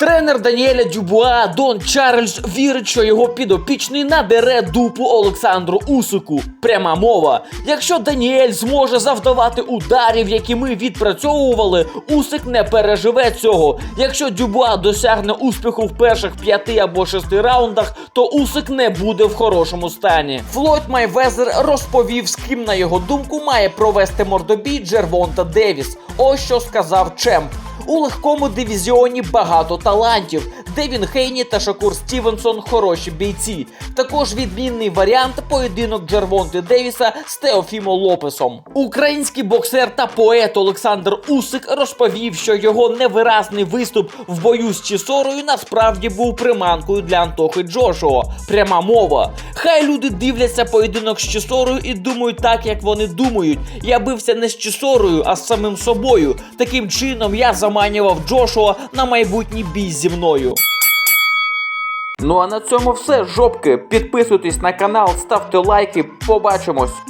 Тренер Даніеля Дюбуа Дон Чарльз вірить, що його підопічний надере дупу Олександру Усику. Пряма мова. Якщо Даніель зможе завдавати ударів, які ми відпрацьовували, Усик не переживе цього. Якщо Дюбуа досягне успіху в перших п'яти або шести раундах, то Усик не буде в хорошому стані. Флойд Майвезер розповів, з ким на його думку має провести мордобій Джервонта Девіс. Ось що сказав Чемп. У легкому дивізіоні багато талантів. Девін Хейні та Шакур Стівенсон хороші бійці. Також відмінний варіант поєдинок Джервонти Девіса з Теофімо Лопесом. Український боксер та поет Олександр Усик розповів, що його невиразний виступ в бою з Чісорою насправді був приманкою для Антохи Джошуа. Пряма мова. Хай люди дивляться поєдинок з Чесорою і думають так, як вони думають. Я бився не з Чесорою, а з самим собою. Таким чином я заманював Джошуа на майбутній бій зі мною. Ну а на цьому все, жопки. Підписуйтесь на канал, ставте лайки. Побачимось.